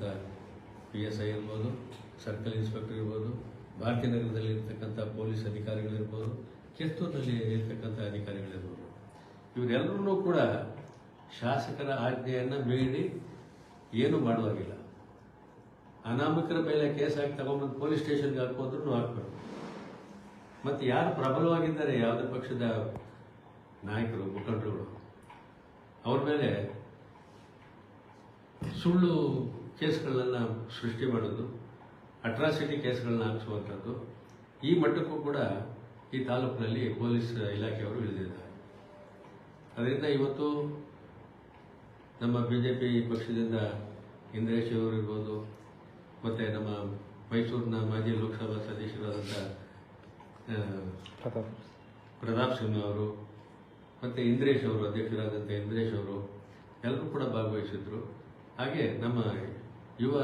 ಇರ್ತಕ್ಕಂಥ P S I ಇರ್ಬೋದು, circle inspector ಇರ್ಬೋದು ಭಾರತೀಯನಗರದಲ್ಲಿ ಇರ್ತಕ್ಕಂಥ ಪೊಲೀಸ್ ಅಧಿಕಾರಿಗಳಿರ್ಬೋದು ಕಿತ್ತೂರಿನಲ್ಲಿ ಇರ್ತಕ್ಕಂಥ ಅಧಿಕಾರಿಗಳಿರ್ಬೋದು ಇವರೆಲ್ಲರೂ ಕೂಡ ಶಾಸಕರ ಆಜ್ಞೆಯನ್ನು ಮೀರಿ ಏನು ಮಾಡುವಾಗಿಲ್ಲ. ಅನಾಮಿಕರ ಮೇಲೆ ಕೇಸ್ ಹಾಕಿ ತಗೊಂಡ್ಬಂದು ಪೊಲೀಸ್ ಸ್ಟೇಷನ್ಗೆ ಹಾಕೋದ್ರೂ ಹಾಕ್ಬೇಕು. ಮತ್ತು ಯಾರು ಪ್ರಬಲವಾಗಿದ್ದಾರೆ ಯಾವುದೇ ಪಕ್ಷದ ನಾಯಕರು, ಮುಖಂಡರುಗಳು, ಅವ್ರ ಮೇಲೆ ಸುಳ್ಳು ಕೇಸ್ಗಳನ್ನ ಸೃಷ್ಟಿ ಮಾಡೋದು, ಅಟ್ರಾಸಿಟಿ ಕೇಸ್ಗಳನ್ನ ಹಾಕಿಸುವಂಥದ್ದು, ಈ ಮಟ್ಟಕ್ಕೂ ಕೂಡ ಈ ತಾಲೂಕಿನಲ್ಲಿ ಪೊಲೀಸ್ ಇಲಾಖೆಯವರು ಇಳಿದಿದ್ದಾರೆ. ಅದರಿಂದ ಇವತ್ತು ನಮ್ಮ ಬಿ ಜೆ ಪಿ ಪಕ್ಷದಿಂದ ಇಂದ್ರೇಶ್ ಅವರು ಇರ್ಬೋದು, ಮತ್ತು ನಮ್ಮ ಮೈಸೂರಿನ ಮಾಜಿ ಲೋಕಸಭಾ ಸದಸ್ಯರಾದಂಥ ಪ್ರತಾಪ್ ಸಿಂಹ ಅವರು, ಮತ್ತು ಇಂದ್ರೇಶ್ ಅವರು ಅಧ್ಯಕ್ಷರಾದಂಥ ಇಂದ್ರೇಶ್ ಅವರು, ಎಲ್ಲರೂ ಕೂಡ ಭಾಗವಹಿಸಿದ್ರು. ಹಾಗೆ ನಮ್ಮ ಯುವ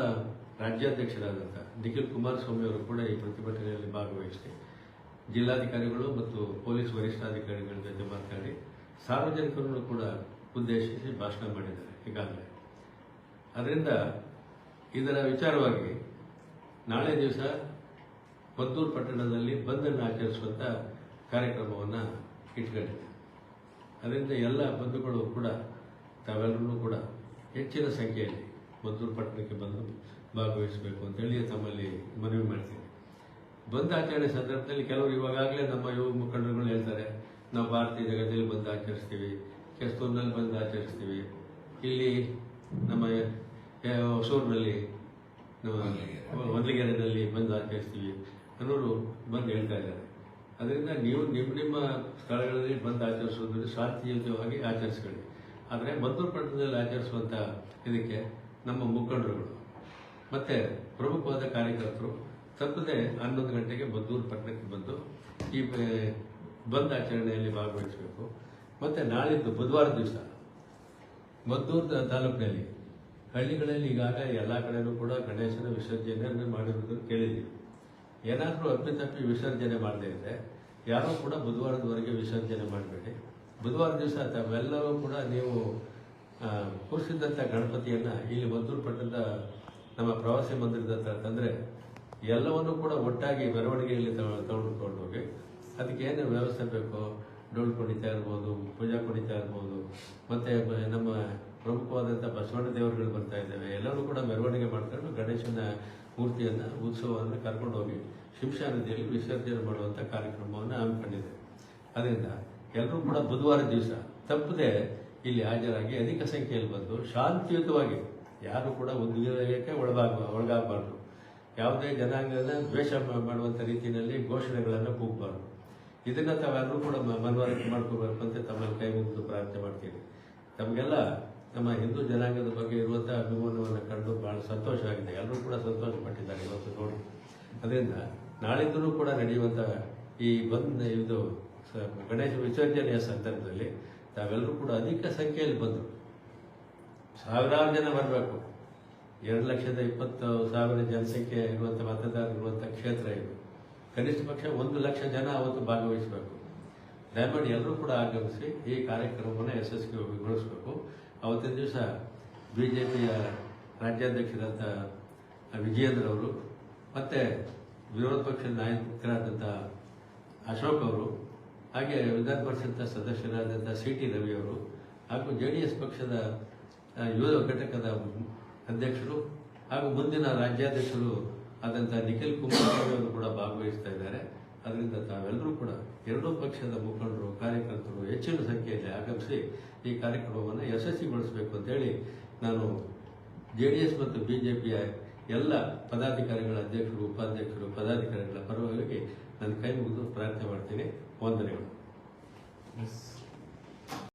ರಾಜ್ಯಾಧ್ಯಕ್ಷರಾದಂಥ ನಿಖಿಲ್ ಕುಮಾರಸ್ವಾಮಿ ಅವರು ಕೂಡ ಈ ಪ್ರತಿಭಟನೆಯಲ್ಲಿ ಭಾಗವಹಿಸಿ ಜಿಲ್ಲಾಧಿಕಾರಿಗಳು ಮತ್ತು ಪೊಲೀಸ್ ವರಿಷ್ಠಾಧಿಕಾರಿಗಳ ಜೊತೆ ಮಾತನಾಡಿ ಸಾರ್ವಜನಿಕರನ್ನು ಕೂಡ ಉದ್ದೇಶಿಸಿ ಭಾಷಣ ಮಾಡಿದ್ದಾರೆ, ಈಗಾಗಲೇ. ಅದರಿಂದ ಇದರ ವಿಚಾರವಾಗಿ ನಾಳೆ ದಿವಸ ಪತ್ತೂರು ಪಟ್ಟಣದಲ್ಲಿ ಬಂದನ್ನು ಆಚರಿಸುವಂಥ ಕಾರ್ಯಕ್ರಮವನ್ನು ಇಟ್ಕೊಂಡಿದೆ ಅದರಿಂದ ಎಲ್ಲ ಬಂಧುಗಳು ಕೂಡ ತಾವೆಲ್ಲರೂ ಕೂಡ ಹೆಚ್ಚಿನ ಸಂಖ್ಯೆಯಲ್ಲಿ ಮದ್ದೂರು ಪಟ್ಟಣಕ್ಕೆ ಬಂದು ಭಾಗವಹಿಸಬೇಕು ಅಂತೇಳಿ ತಮ್ಮಲ್ಲಿ ಮನವಿ ಮಾಡ್ತೀನಿ. ಬಂದ್ ಆಚರಣೆ ಸಂದರ್ಭದಲ್ಲಿ ಕೆಲವರು ಇವಾಗಲೇ ನಮ್ಮ ಯುವ ಮುಖಂಡರುಗಳು ಹೇಳ್ತಾರೆ, ನಾವು ಭಾರತೀಯ ಜಗತ್ತಲ್ಲಿ ಬಂದು ಆಚರಿಸ್ತೀವಿ, ಕೆಸ್ತೂರಿನಲ್ಲಿ ಬಂದು ಆಚರಿಸ್ತೀವಿ, ಇಲ್ಲಿ ನಮ್ಮ ಹೊಸೂರಿನಲ್ಲಿ ನಮ್ಮ ಒಂದಲಿಗೆರೆಯಲ್ಲಿ ಬಂದು ಆಚರಿಸ್ತೀವಿ ಅನ್ನೋರು ಬಂದು ಹೇಳ್ತಾ ಇದ್ದಾರೆ. ಅದರಿಂದ ನೀವು ನಿಮ್ಮ ನಿಮ್ಮ ಸ್ಥಳಗಳಲ್ಲಿ ಬಂದು ಆಚರಿಸುವುದರಿಂದ ಶಾಂತಿಯುತವಾಗಿ ಆಚರಿಸ್ಕೊಳ್ಳಿ. ಆದರೆ ಮದ್ದೂರು ಪಟ್ಟಣದಲ್ಲಿ ಆಚರಿಸುವಂಥ ಇದಕ್ಕೆ ನಮ್ಮ ಮುಖಂಡರುಗಳು. ಮತ್ತು ಪ್ರಮುಖವಾದ ಕಾರ್ಯಕರ್ತರು ತಪ್ಪದೆ ಹನ್ನೊಂದು ಗಂಟೆಗೆ ಮದ್ದೂರು ಪಟ್ಟಣಕ್ಕೆ ಬಂದು ಈ ಬಂದ್ ಆಚರಣೆಯಲ್ಲಿ ಭಾಗವಹಿಸಬೇಕು. ಮತ್ತು ನಾಳಿದ್ದು ಬುಧವಾರ ದಿವಸ ಮದ್ದೂರು ತಾಲೂಕಿನಲ್ಲಿ ಹಳ್ಳಿಗಳಲ್ಲಿ ಈಗಾಗಲೇ ಎಲ್ಲ ಕಡೆಯೂ ಕೂಡ ಗಣೇಶನ ವಿಸರ್ಜನೆಯನ್ನು ಮಾಡಿರೋದನ್ನು ಕೇಳಿದ್ದೀವಿ ಏನಾದರೂ ಅಪ್ಪಿತಪ್ಪಿ ವಿಸರ್ಜನೆ ಮಾಡದೇ ಇದ್ದರೆ ಯಾರೂ ಕೂಡ ಬುಧವಾರದವರೆಗೆ ವಿಸರ್ಜನೆ ಮಾಡಬೇಡಿ. ಬುಧವಾರ ದಿವಸ ತಾವೆಲ್ಲರೂ ಕೂಡ ನೀವು ಆ, ಕೂರಿಸಿದಂಥ ಗಣಪತಿಯನ್ನು ಇಲ್ಲಿ ಮದ್ದೂರು ಪಟ್ಟಣದ ನಮ್ಮ ಪ್ರವಾಸಿ ಮಂದಿರದ ಹತ್ರ ತಂದರೆ ಎಲ್ಲವನ್ನೂ ಕೂಡ ಒಟ್ಟಾಗಿ ಮೆರವಣಿಗೆಯಲ್ಲಿ ತಗೊಂಡುಕೊಂಡು ಹೋಗಿ ಅದಕ್ಕೆ ಏನು ವ್ಯವಸ್ಥೆ ಬೇಕೋ ಡೋಲ್ ಕುಣಿತ ಇರ್ಬೋದು ಪೂಜಾ ಕುಣಿತ ಇರ್ಬೋದು ಮತ್ತು ನಮ್ಮ ಪ್ರಮುಖವಾದಂಥ ಬಸವಣ್ಣ ದೇವರುಗಳು ಬರ್ತಾ ಇದ್ದಾವೆ ಎಲ್ಲರೂ ಕೂಡ ಮೆರವಣಿಗೆ ಮಾಡ್ಕೊಂಡು ಗಣೇಶನ ಮೂರ್ತಿಯನ್ನು ಉತ್ಸವವನ್ನು ಕರ್ಕೊಂಡು ಹೋಗಿ ಶಿಂಷಾ ನದಿಯಲ್ಲಿ ವಿಸರ್ಜನೆ ಮಾಡುವಂಥ ಕಾರ್ಯಕ್ರಮವನ್ನು ಹಮ್ಮಿಕೊಂಡಿದೆ ಅದರಿಂದ ಎಲ್ಲರೂ ಕೂಡ ಬುಧವಾರ ದಿವಸ ತಪ್ಪದೆ ಇಲ್ಲಿ ಹಾಜರಾಗಿ ಅಧಿಕ ಸಂಖ್ಯೆಯಲ್ಲಿ ಬಂದು ಶಾಂತಿಯುತವಾಗಿ ಯಾರು ಕೂಡ ಉದ್ವೇಗಕ್ಕೆ ಒಳಗಾಗ ಒಳಗಾಗಬಾರ್ದು. ಯಾವುದೇ ಜನಾಂಗದ ದ್ವೇಷ ಮಾಡುವಂಥ ರೀತಿಯಲ್ಲಿ ಘೋಷಣೆಗಳನ್ನು ಕೂಗಬಾರ್ದು. ಇದನ್ನು ತಾವೆಲ್ಲರೂ ಕೂಡ ಮನವರಿಕೆ ಮಾಡ್ಕೋಬೇಕು ಅಂತ ತಮ್ಮಲ್ಲಿ ಕೈ ಮುಗಿದು ಪ್ರಾರ್ಥನೆ ಮಾಡ್ತೀನಿ ತಮಗೆಲ್ಲ ನಮ್ಮ ಹಿಂದೂ ಜನಾಂಗದ ಬಗ್ಗೆ ಇರುವಂಥ ಅಭಿಮಾನವನ್ನು ಕಂಡು ಬಹಳ ಸಂತೋಷ ಆಗಿದೆ. ಎಲ್ಲರೂ ಕೂಡ ಸಂತೋಷ ಪಟ್ಟಿದ್ದಾರೆ ಇವತ್ತು ನೋಡಿ. ಅದರಿಂದ ನಾಳಿದ್ದರೂ ಕೂಡ ನಡೆಯುವಂಥ ಈ ಬಂದ್ ಇದು ಗಣೇಶ ವಿಸರ್ಜನೆಯ ಸಂದರ್ಭದಲ್ಲಿ ತಾವೆಲ್ಲರೂ ಕೂಡ ಅಧಿಕ ಸಂಖ್ಯೆಯಲ್ಲಿ ಬಂದರು. ಸಾವಿರಾರು ಜನ ಬರಬೇಕು. ಎರಡು ಲಕ್ಷದ ಇಪ್ಪತ್ತು ಸಾವಿರ ಜನಸಂಖ್ಯೆ ಇರುವಂಥ ಮತದಾರರು ಇರುವಂಥ ಕ್ಷೇತ್ರ ಇದು. ಕನಿಷ್ಠ ಪಕ್ಷ ಒಂದು ಲಕ್ಷ ಜನ ಅವತ್ತು ಭಾಗವಹಿಸಬೇಕು. ದಯಮಾಡಿ ಎಲ್ಲರೂ ಕೂಡ ಆಗಮಿಸಿ ಈ ಕಾರ್ಯಕ್ರಮವನ್ನು ಯಶಸ್ವಿಗೊಳಿಸಬೇಕು ಅವತ್ತಿನ ದಿವಸ ಬಿ ಜೆ ಪಿಯ ರಾಜ್ಯಾಧ್ಯಕ್ಷರಾದ ವಿಜಯೇಂದ್ರ ಅವರು ಮತ್ತು ವಿರೋಧ ಪಕ್ಷದ ನಾಯಕರಾದಂಥ ಅಶೋಕ್ ಅವರು ಹಾಗೆ ವಿಧಾನ ಪರಿಷತ್ನ ಸದಸ್ಯರಾದಂಥ ಸಿ ಟಿ ರವಿಯವರು ಹಾಗೂ ಜೆ ಡಿ ಎಸ್ ಪಕ್ಷದ ಯುವ ಘಟಕದ ಅಧ್ಯಕ್ಷರು ಹಾಗೂ ಮುಂದಿನ ರಾಜ್ಯಾಧ್ಯಕ್ಷರು ಆದಂಥ ನಿಖಿಲ್ ಅವರು ಕೂಡ ಭಾಗವಹಿಸ್ತಾ ಇದ್ದಾರೆ. ಅದರಿಂದ ತಾವೆಲ್ಲರೂ ಕೂಡ ಎರಡೂ ಪಕ್ಷದ ಮುಖಂಡರು, ಕಾರ್ಯಕರ್ತರು ಹೆಚ್ಚಿನ ಸಂಖ್ಯೆಯಲ್ಲಿ ಆಗಮಿಸಿ ಈ ಕಾರ್ಯಕ್ರಮವನ್ನು ಯಶಸ್ವಿಗೊಳಿಸಬೇಕು ಅಂತೇಳಿ ನಾನು ಜೆ ಡಿ ಎಸ್ ಮತ್ತು ಬಿ ಜೆ ಪಿಯ ಎಲ್ಲ ಪದಾಧಿಕಾರಿಗಳ ಅಧ್ಯಕ್ಷರು, ಉಪಾಧ್ಯಕ್ಷರು, ಪದಾಧಿಕಾರಿಗಳ ಪರವಾಗಿ ನನ್ನ ಕೈ ಮುಗಿದು ಪ್ರಾರ್ಥನೆ ಮಾಡ್ತೀನಿ. ವಂದನೆಗಳು. Yes.